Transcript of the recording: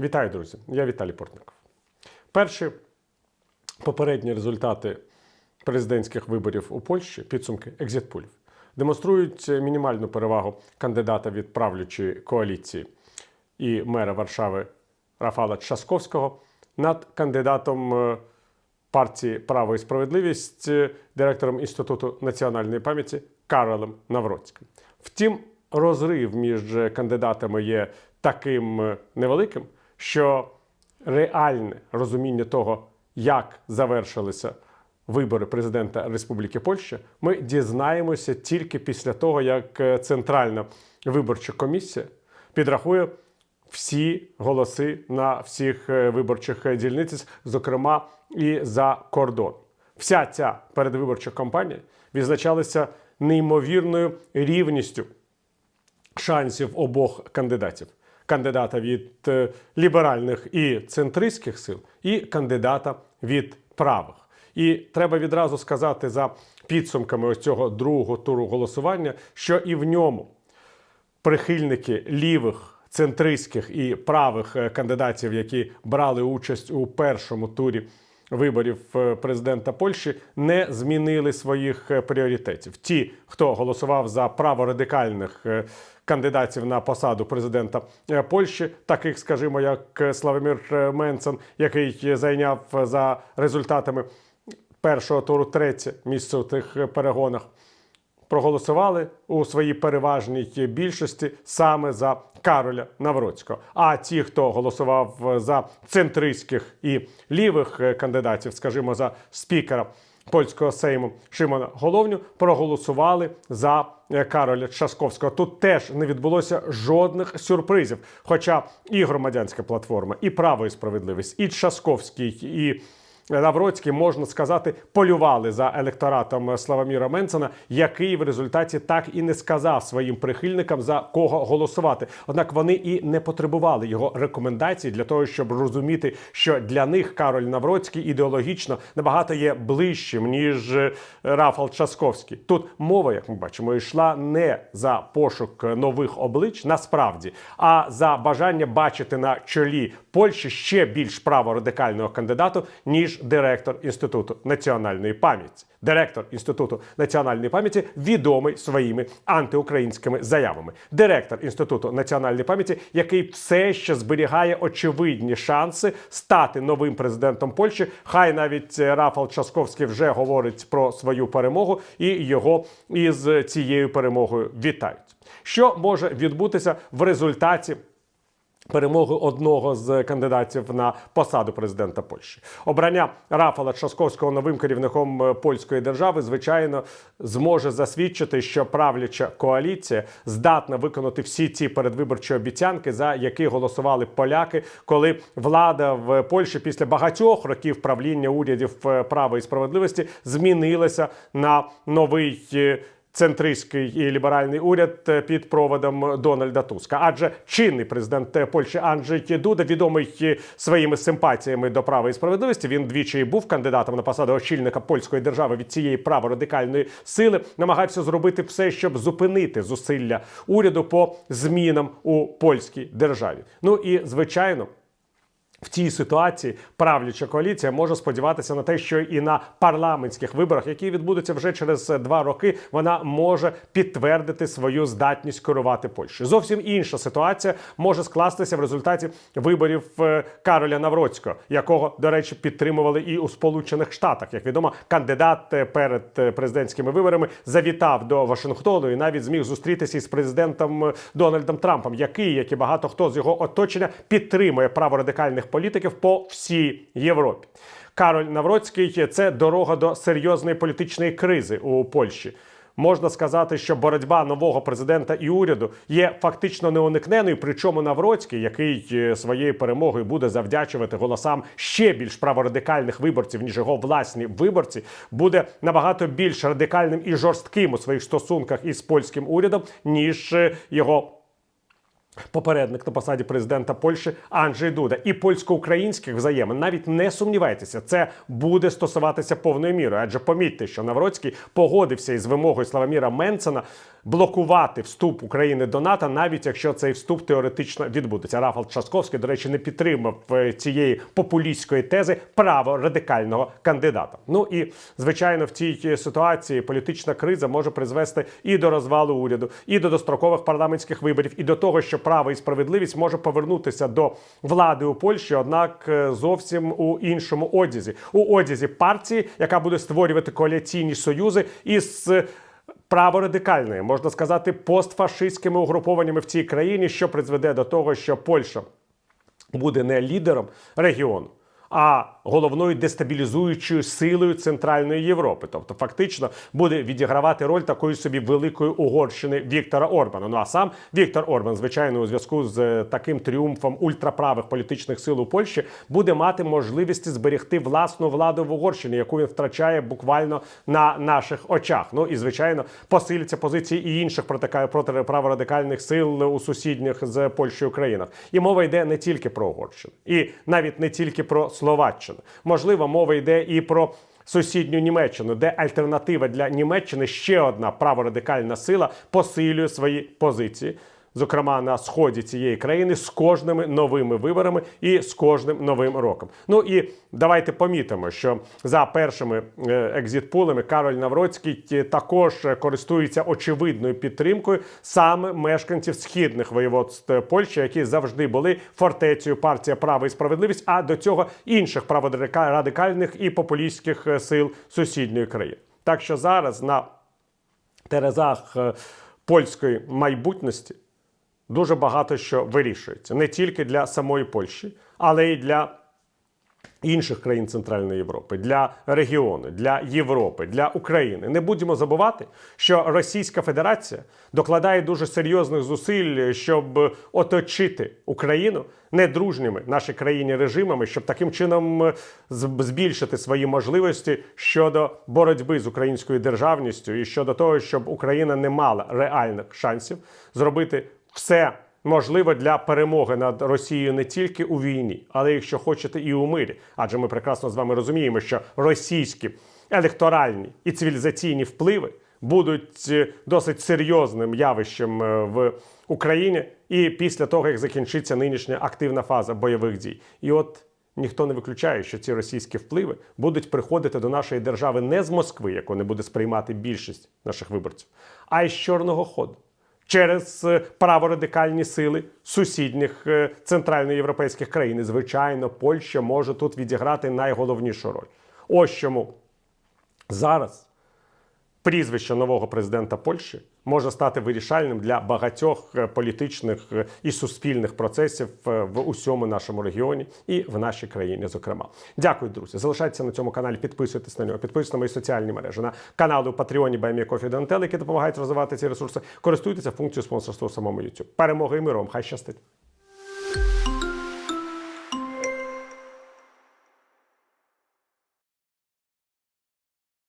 Вітаю, друзі! Я Віталій Портников. Перші попередні результати президентських виборів у Польщі, підсумки екзитпулів, демонструють мінімальну перевагу кандидата від правлячої коаліції і мера Варшави Рафала Часковського над кандидатом е, партії Право і справедливість, е, директором Інституту національної пам'яті Каролем Навроцьким. Втім, розрив між кандидатами є таким е, невеликим, що реальне розуміння того, як завершилися вибори президента Республіки Польща, ми дізнаємося тільки після того, як е, Центральна виборча комісія підрахує всі голоси на всіх е, виборчих дільницях, зокрема і за кордон. Вся ця передвиборча кампанія відзначалася неймовірною рівністю шансів обох кандидатів: кандидата від е, ліберальних і центристських сил, і кандидата від правих. І треба відразу сказати за підсумками ось цього другого туру голосування, що і в ньому прихильники лівих. Центристських і правих е, кандидатів, які брали участь у першому турі виборів е, президента Польщі, не змінили своїх е, пріоритетів. Ті, хто голосував за праворадикальних радикальних кандидатів на посаду президента е, Польщі, таких, скажімо, як е, Славомір Менсен, який зайняв е, за результатами першого туру третє місце у тих е, перегонах проголосували у своїй переважній більшості саме за Кароля Навроцького. А ті, хто голосував за центристських і лівих е, кандидатів, скажімо, за спікера польського сейму Шимона Головню, проголосували за е, Кароля Часковського. Тут теж не відбулося жодних сюрпризів. Хоча і громадянська платформа, і право і справедливість, і Часковський, і Навроцький, можна сказати, полювали за електоратом Славоміра Менцена, який в результаті так і не сказав своїм прихильникам за кого голосувати. Однак вони і не потребували його рекомендацій для того, щоб розуміти, що для них Кароль Навроцький ідеологічно набагато є ближчим ніж е, Рафал Часковський. Тут мова, як ми бачимо, йшла не за пошук нових облич, насправді, а за бажання бачити на чолі Польщі ще більш праворадикального кандидату, ніж директор Інституту національної пам'яті. Директор Інституту національної пам'яті відомий своїми антиукраїнськими заявами. Директор Інституту національної пам'яті, який все ще зберігає очевидні шанси стати новим президентом Польщі. Хай навіть е, Рафал Часковський вже говорить про свою перемогу, і його із цією перемогою вітають. Що може відбутися в результаті? Перемоги одного з кандидатів на посаду президента Польщі обрання Рафала Часковського новим керівником е, польської держави, звичайно, зможе засвідчити, що правляча коаліція здатна виконати всі ці передвиборчі обіцянки, за які голосували поляки, коли влада в Польщі після багатьох років правління урядів е, права і справедливості змінилася на новий. Центристський і ліберальний уряд е, під проводом Дональда Туска, адже чинний президент е, Польщі Анджей Дуда, відомий е, своїми симпатіями до права і справедливості, він двічі був кандидатом на посаду очільника польської держави від цієї праворадикальної сили, намагався зробити все, щоб зупинити зусилля уряду по змінам у польській державі. Ну і звичайно. В цій ситуації правляча коаліція може сподіватися на те, що і на парламентських виборах, які відбудуться вже через е, два роки, вона може підтвердити свою здатність керувати Польщею. Зовсім інша ситуація може скластися в результаті виборів е, Кароля Навроцького, якого, до речі, підтримували і у Сполучених Штатах. Як відомо, кандидат е, перед президентськими виборами завітав до Вашингтону і навіть зміг зустрітися із президентом Дональдом Трампом, який, як і багато хто з його оточення, підтримує праворадикальних політиків по всій Європі. Кароль Навроцький це дорога до серйозної політичної кризи у Польщі. Можна сказати, що боротьба нового президента і уряду є фактично неуникненою. Причому Навроцький, який е, своєю перемогою буде завдячувати голосам ще більш праворадикальних виборців, ніж його власні виборці, буде набагато більш радикальним і жорстким у своїх стосунках із польським урядом, ніж е, його попередник на посаді президента Польщі Анджей Дуда і польсько-українських взаємин. Навіть не сумнівайтеся, це буде стосуватися повною мірою. Адже помітьте, що Навроцький погодився із вимогою Славоміра Менцена блокувати вступ України до НАТО, навіть якщо цей вступ теоретично відбудеться. Рафал Часковський, до речі, не підтримав е, цієї популістської тези право радикального кандидата. Ну і звичайно, в цій ситуації політична криза може призвести і до розвалу уряду, і до дострокових парламентських виборів, і до того, що право і справедливість може повернутися до влади у Польщі, однак е, зовсім у іншому одязі, у одязі партії, яка буде створювати коаліційні союзи із. е, Праворадикальними, можна сказати, постфашистськими угрупованнями в цій країні, що призведе до того, що Польща буде не лідером регіону, а головною дестабілізуючою силою Центральної Європи. Тобто, фактично буде відігравати роль такої собі великої Угорщини Віктора Орбана. Ну а сам Віктор Орбан, звичайно, у зв'язку з е, таким тріумфом ультраправих політичних сил у Польщі, буде мати можливість зберегти власну владу в Угорщині, яку він втрачає буквально на наших очах. Ну і звичайно, посиляться позиції і інших протика- проти праворадикальних сил у сусідніх з Польщею країнах. І мова йде не тільки про Угорщину, і навіть не тільки про Словаччину. Можливо, мова йде і про. Сусідню Німеччину, де альтернатива для Німеччини ще одна праворадикальна сила посилює свої позиції, зокрема на сході цієї країни, з кожними новими виборами і з кожним новим роком. Ну і давайте помітимо, що за першими е, екзитпулами Кароль Навроцький також е, користується очевидною підтримкою саме мешканців східних воєводств Польщі, які завжди були фортецею партія Право і справедливість, а до цього інших праворадикальних і популістських е, сил сусідньої країни. Так що зараз на терезах польської майбутності дуже багато що вирішується не тільки для самої Польщі, але й для інших країн Центральної Європи, для регіону, для Європи, для України. Не будемо забувати, що Російська Федерація докладає дуже серйозних зусиль, щоб оточити Україну недружніми нашій країні режимами, щоб таким чином е, збільшити свої можливості щодо боротьби з українською державністю і щодо того, щоб Україна не мала реальних шансів зробити все можливо для перемоги над Росією не тільки у війні, але якщо хочете, і у мирі. Адже ми прекрасно з вами розуміємо, що російські електоральні і цивілізаційні впливи будуть е, досить серйозним явищем е, в Україні і після того, як закінчиться нинішня активна фаза бойових дій. І от ніхто не виключає, що ці російські впливи будуть приходити до нашої держави не з Москви, яку не буде сприймати більшість наших виборців, а із Чорного ходу через е, праворадикальні сили сусідніх е, центральноєвропейських країн. І, звичайно, Польща може тут відіграти найголовнішу роль. Ось чому зараз прізвище нового президента Польщі може стати вирішальним для багатьох е, політичних е, і суспільних процесів е, в усьому нашому регіоні і в нашій країні. Зокрема, дякую, друзі. Залишайтеся на цьому каналі, підписуйтесь на нього, підписуйтесь на мої соціальні мережі, на канали у Патреоні Баймі Дантел, які допомагають розвивати ці ресурси. Користуйтеся функцією спонсорства у самому YouTube. Перемоги і миром! Хай щастить!